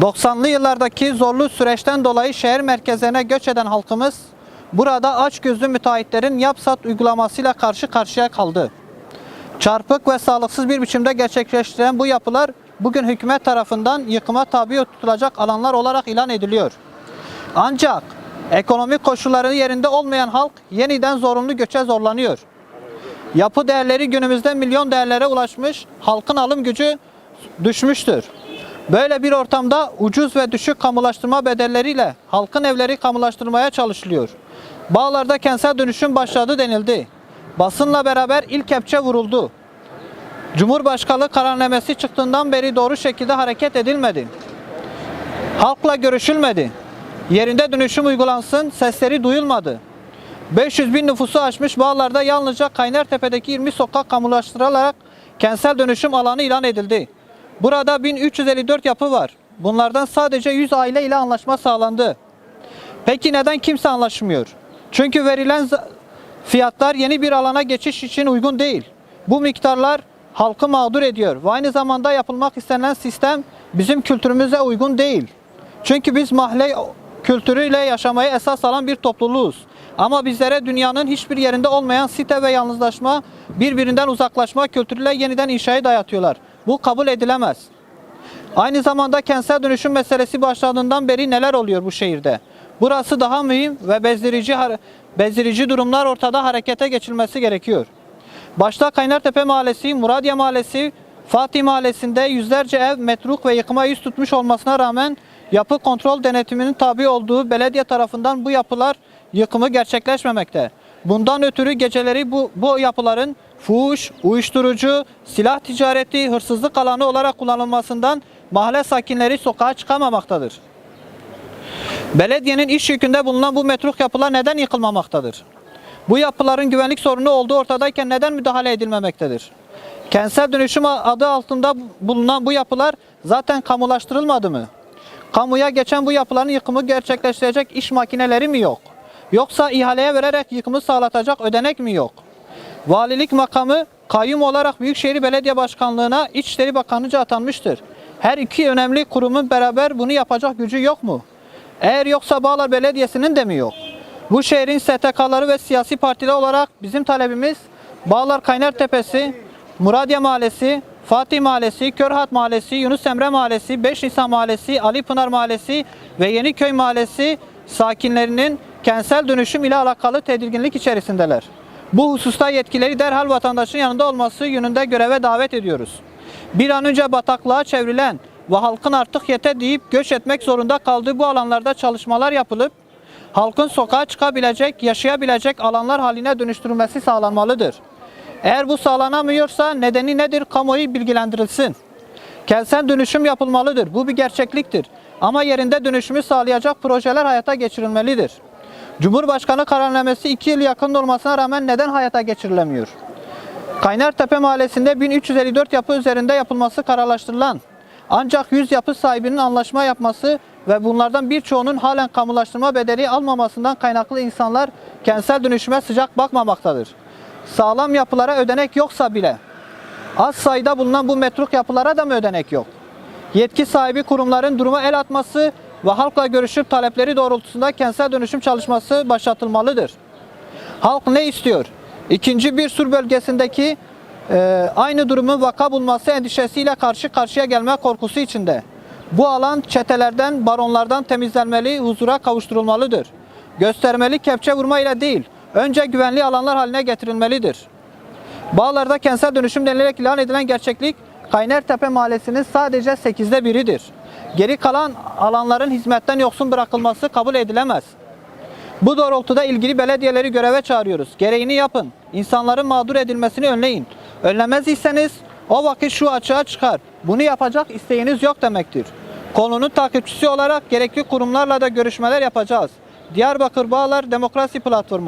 90'lı yıllardaki zorlu süreçten dolayı şehir merkezlerine göç eden halkımız burada açgözlü müteahhitlerin yapsat uygulamasıyla karşı karşıya kaldı. Çarpık ve sağlıksız bir biçimde gerçekleştirilen bu yapılar bugün hükümet tarafından yıkıma tabi tutulacak alanlar olarak ilan ediliyor. Ancak ekonomik koşulları yerinde olmayan halk yeniden zorunlu göçe zorlanıyor. Yapı değerleri günümüzde milyon değerlere ulaşmış, halkın alım gücü düşmüştür. Böyle bir ortamda ucuz ve düşük kamulaştırma bedelleriyle halkın evleri kamulaştırmaya çalışılıyor. Bağlarda kentsel dönüşüm başladı denildi. Basınla beraber ilk kepçe vuruldu. Cumhurbaşkanlığı kararnamesi çıktığından beri doğru şekilde hareket edilmedi. Halkla görüşülmedi. Yerinde dönüşüm uygulansın, sesleri duyulmadı. 500 bin nüfusu aşmış bağlarda yalnızca Kaynartepe'deki 20 sokak kamulaştırılarak kentsel dönüşüm alanı ilan edildi. Burada 1354 yapı var. Bunlardan sadece 100 aile ile anlaşma sağlandı. Peki neden kimse anlaşmıyor? Çünkü verilen fiyatlar yeni bir alana geçiş için uygun değil. Bu miktarlar halkı mağdur ediyor ve aynı zamanda yapılmak istenen sistem bizim kültürümüze uygun değil. Çünkü biz mahalle kültürüyle yaşamayı esas alan bir topluluğuz. Ama bizlere dünyanın hiçbir yerinde olmayan site ve yalnızlaşma, birbirinden uzaklaşma kültürüyle yeniden inşayı dayatıyorlar. Bu kabul edilemez. Aynı zamanda kentsel dönüşüm meselesi başladığından beri neler oluyor bu şehirde? Burası daha mühim ve bezdirici bezdirici durumlar ortada harekete geçilmesi gerekiyor. Başta Kaynartepe Mahallesi, Muradiye Mahallesi, Fatih Mahallesi'nde yüzlerce ev metruk ve yıkıma yüz tutmuş olmasına rağmen yapı kontrol denetiminin tabi olduğu belediye tarafından bu yapılar yıkımı gerçekleşmemekte. Bundan ötürü geceleri bu, bu yapıların fuhuş, uyuşturucu, silah ticareti, hırsızlık alanı olarak kullanılmasından mahalle sakinleri sokağa çıkamamaktadır. Belediyenin iş yükünde bulunan bu metruk yapılar neden yıkılmamaktadır? Bu yapıların güvenlik sorunu olduğu ortadayken neden müdahale edilmemektedir? Kentsel dönüşüm adı altında bulunan bu yapılar zaten kamulaştırılmadı mı? Kamuya geçen bu yapıların yıkımı gerçekleştirecek iş makineleri mi yok? Yoksa ihaleye vererek yıkımı sağlatacak ödenek mi yok? Valilik makamı kayyum olarak Büyükşehir Belediye Başkanlığı'na İçişleri Bakanı'nca atanmıştır. Her iki önemli kurumun beraber bunu yapacak gücü yok mu? Eğer yoksa Bağlar Belediyesi'nin de mi yok? Bu şehrin STK'ları ve siyasi partiler olarak bizim talebimiz Bağlar Kaynartepesi, Muradiye Mahallesi, Fatih Mahallesi, Körhat Mahallesi, Yunus Emre Mahallesi, 5 Nisan Mahallesi, Ali Pınar Mahallesi ve Yeniköy Mahallesi sakinlerinin kentsel dönüşüm ile alakalı tedirginlik içerisindeler. Bu hususta yetkileri derhal vatandaşın yanında olması yönünde göreve davet ediyoruz. Bir an önce bataklığa çevrilen ve halkın artık yeter deyip göç etmek zorunda kaldığı bu alanlarda çalışmalar yapılıp halkın sokağa çıkabilecek, yaşayabilecek alanlar haline dönüştürülmesi sağlanmalıdır. Eğer bu sağlanamıyorsa nedeni nedir kamuoyu bilgilendirilsin. Kentsel dönüşüm yapılmalıdır. Bu bir gerçekliktir. Ama yerinde dönüşümü sağlayacak projeler hayata geçirilmelidir. Cumhurbaşkanı kararnamesi 2 yıl yakın olmasına rağmen neden hayata geçirilemiyor? Kaynartepe Mahallesi'nde 1354 yapı üzerinde yapılması kararlaştırılan ancak 100 yapı sahibinin anlaşma yapması ve bunlardan birçoğunun halen kamulaştırma bedeli almamasından kaynaklı insanlar kentsel dönüşüme sıcak bakmamaktadır. Sağlam yapılara ödenek yoksa bile az sayıda bulunan bu metruk yapılara da mı ödenek yok? Yetki sahibi kurumların duruma el atması ve halkla görüşüp talepleri doğrultusunda kentsel dönüşüm çalışması başlatılmalıdır. Halk ne istiyor? İkinci bir sur bölgesindeki e, aynı durumun vaka bulması endişesiyle karşı karşıya gelme korkusu içinde. Bu alan çetelerden, baronlardan temizlenmeli, huzura kavuşturulmalıdır. Göstermeli kepçe vurma ile değil, önce güvenli alanlar haline getirilmelidir. Bağlar'da kentsel dönüşüm denilerek ilan edilen gerçeklik Kaynartepe Mahallesi'nin sadece 8'de biridir. Geri kalan alanların hizmetten yoksun bırakılması kabul edilemez. Bu doğrultuda ilgili belediyeleri göreve çağırıyoruz. Gereğini yapın. İnsanların mağdur edilmesini önleyin. Önlemez iseniz o vakit şu açığa çıkar. Bunu yapacak isteğiniz yok demektir. Konunun takipçisi olarak gerekli kurumlarla da görüşmeler yapacağız. Diyarbakır Bağlar Demokrasi Platformu